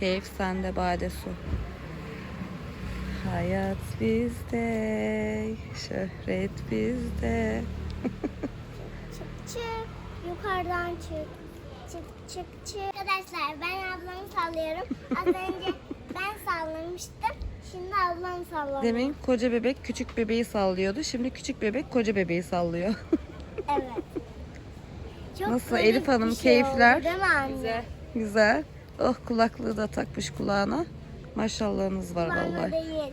Keyif sende bade su. Hayat bizde, şöhret bizde. Çık çık. Yukarıdan çık. Çık çık çık. Arkadaşlar ben ablamı sallıyorum. Az önce ben sallamıştım. Şimdi ablam sallanıyor. Demin koca bebek küçük bebeği sallıyordu. Şimdi küçük bebek koca bebeği sallıyor. Evet. Çok Nasıl Elif Hanım, şey keyifler? oldu, değil mi anne? Güzel. Oh kulaklığı da takmış kulağına. Maşallahınız var Bana vallahi. değil.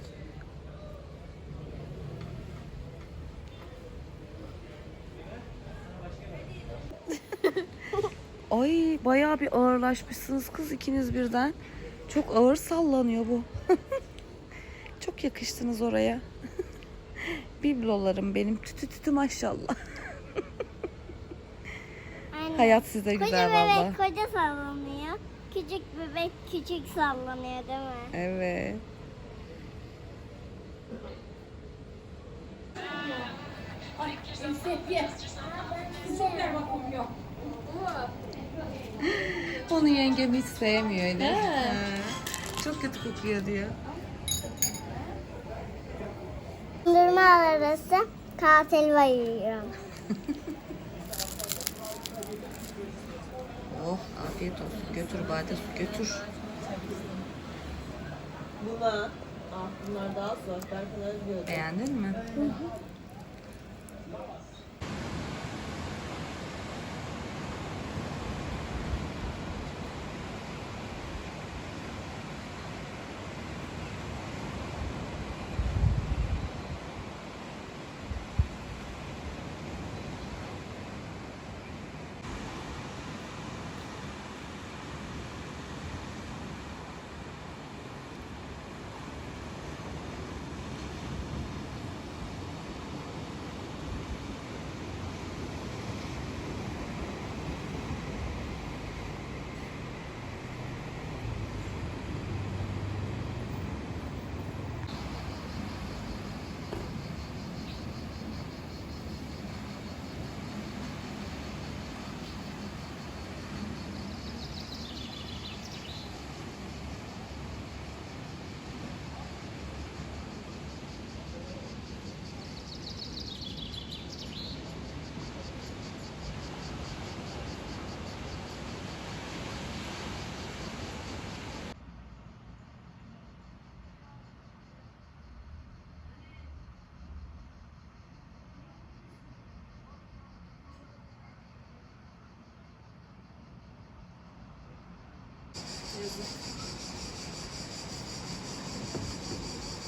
Ay bayağı bir ağırlaşmışsınız kız ikiniz birden. Çok ağır sallanıyor bu. Çok yakıştınız oraya. Biblolarım benim tütü tütü maşallah. Hayat size Koca güzel bebek valla. koca sallanıyor. Küçük bebek küçük sallanıyor değil mi? Evet. Onu yengem hiç sevmiyor Elif. Ha. Çok kötü kokuyor diyor. Dondurma arası katil var yiyorum. Oh afiyet olsun. Götür Bade su götür. Buna. Ah bunlar daha soğuk. Ben bunları diyordum. Beğendin mi?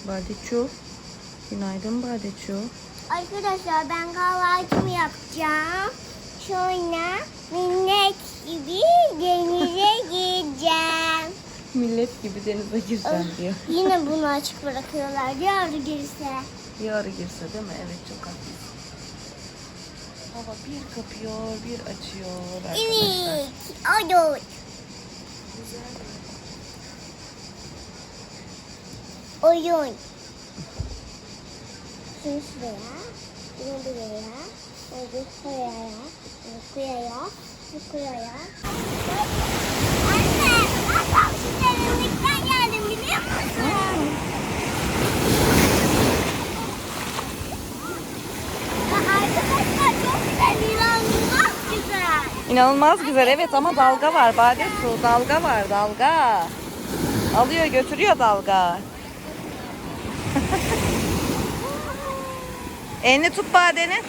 Badeço. Günaydın Badeço. Arkadaşlar ben kahvaltımı yapacağım. Sonra minnet gibi denize gireceğim. Millet gibi denize gireceğim diyor. Yine bunu açık bırakıyorlar. Yarı girse. Ara girse değil mi? Evet çok haklısın. Hava bir kapıyor, bir açıyor. arkadaşlar. Evet. Olur. Oyun. Şunu şuraya. Bunu buraya. Bunu buraya. Bunu buraya. Bunu buraya. Anne, ben tam şu derinlikten geldim biliyor musun? Ya Arkadaşlar çok güzel, inanılmaz güzel. İnanılmaz güzel evet ama dalga var Bade su dalga var dalga. Alıyor götürüyor dalga. Elini tut Bade'nin.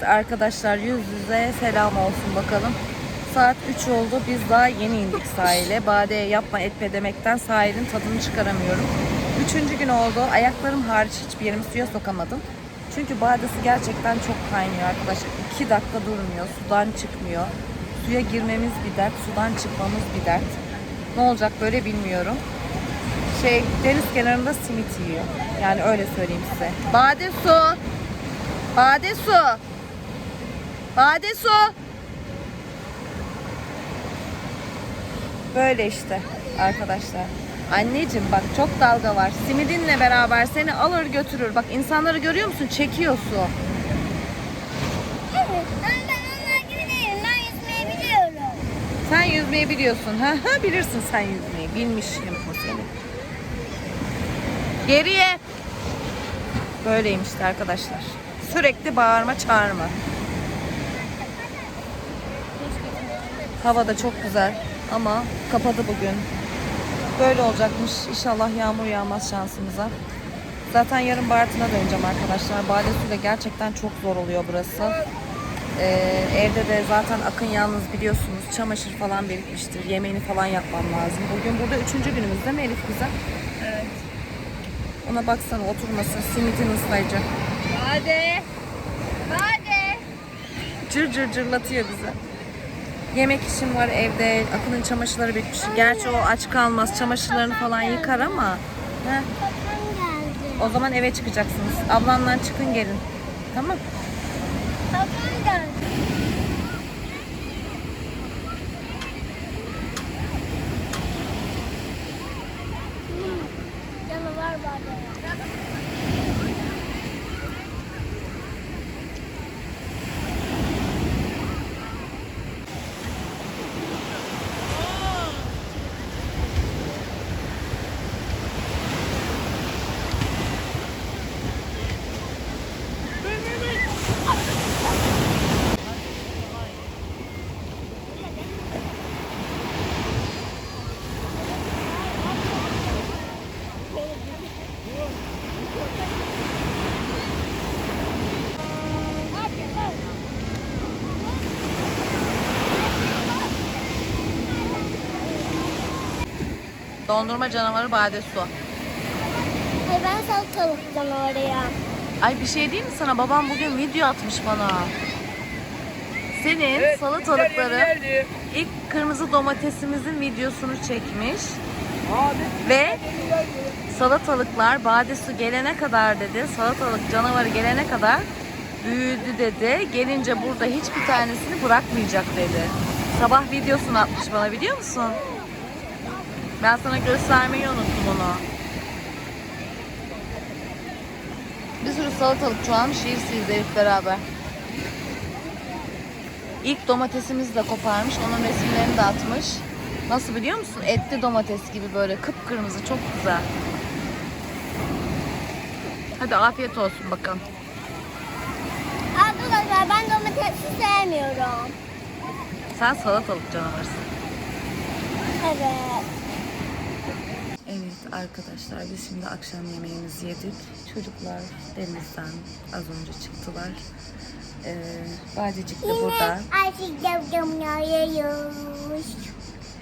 Evet arkadaşlar yüz yüze selam olsun bakalım. Saat 3 oldu. Biz daha yeni indik sahile. Bade yapma etme demekten sahilin tadını çıkaramıyorum. Üçüncü gün oldu. Ayaklarım hariç hiçbir yerimi suya sokamadım. Çünkü badesi gerçekten çok kaynıyor arkadaşlar. 2 dakika durmuyor. Sudan çıkmıyor. Suya girmemiz bir dert. Sudan çıkmamız bir dert. Ne olacak böyle bilmiyorum. Şey deniz kenarında simit yiyor. Yani öyle söyleyeyim size. Bade su. Bade su. Bade su. Böyle işte arkadaşlar. Anneciğim bak çok dalga var. Simidinle beraber seni alır götürür. Bak insanları görüyor musun? Çekiyor su. Evet. Ben, ben onlar gibi değilim. Ben yüzmeyi biliyorum. Sen yüzmeyi biliyorsun. Ha, ha bilirsin sen yüzmeyi. Bilmişim bu seni. Geriye. Böyleyim işte arkadaşlar. Sürekli bağırma çağırma. Hava da çok güzel ama kapadı bugün. Böyle olacakmış. İnşallah yağmur yağmaz şansımıza. Zaten yarın Bartın'a döneceğim arkadaşlar. Badesuyla gerçekten çok zor oluyor burası. Ee, evde de zaten Akın yalnız biliyorsunuz çamaşır falan birikmiştir. Yemeğini falan yapmam lazım. Bugün burada üçüncü günümüz değil mi Elif güzel? Evet. Ona baksana oturmasın. Simitin ıslayacak. Hadi. Hadi. Cır cır cırlatıyor bizi. Yemek işim var evde. Akın'ın çamaşırları bitmiş. Gerçi o aç kalmaz. Çamaşırlarını falan yıkar ama. Heh, o zaman eve çıkacaksınız. Ablanla çıkın gelin. Tamam. Babam geldi. Canavar var Dondurma canavarı bade su. Ay ben salatalık canavarıyım. Ay bir şey diyeyim mi sana? Babam bugün video atmış bana. Senin salatalıkları ilk kırmızı domatesimizin videosunu çekmiş. Ve salatalıklar bade su gelene kadar dedi. Salatalık canavarı gelene kadar büyüdü dedi. Gelince burada hiçbir tanesini bırakmayacak dedi. Sabah videosunu atmış bana biliyor musun? Ben sana göstermeyi unuttum onu. Bir sürü salatalık çoğalmış yiyirsiyiz Elif beraber. İlk domatesimizi de koparmış. Onun resimlerini de atmış. Nasıl biliyor musun? Etli domates gibi böyle kıpkırmızı çok güzel. Hadi afiyet olsun bakalım. Arkadaşlar ben domatesi sevmiyorum. Sen salatalık canavarısın. Evet. Arkadaşlar biz şimdi akşam yemeğimizi yedik. Çocuklar denizden az önce çıktılar. Ee, Badecik de burada.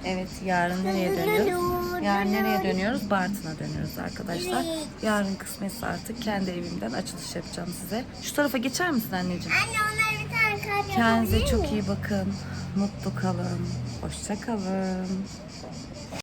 Evet yarın nereye dönüyoruz? Yarın nereye dönüyoruz? Bartın'a dönüyoruz arkadaşlar. Yarın kısmetse artık kendi evimden açılış yapacağım size. Şu tarafa geçer misin anneciğim? Anne onlar bir tane kalp Kendinize çok iyi bakın. Mutlu kalın. Hoşça kalın.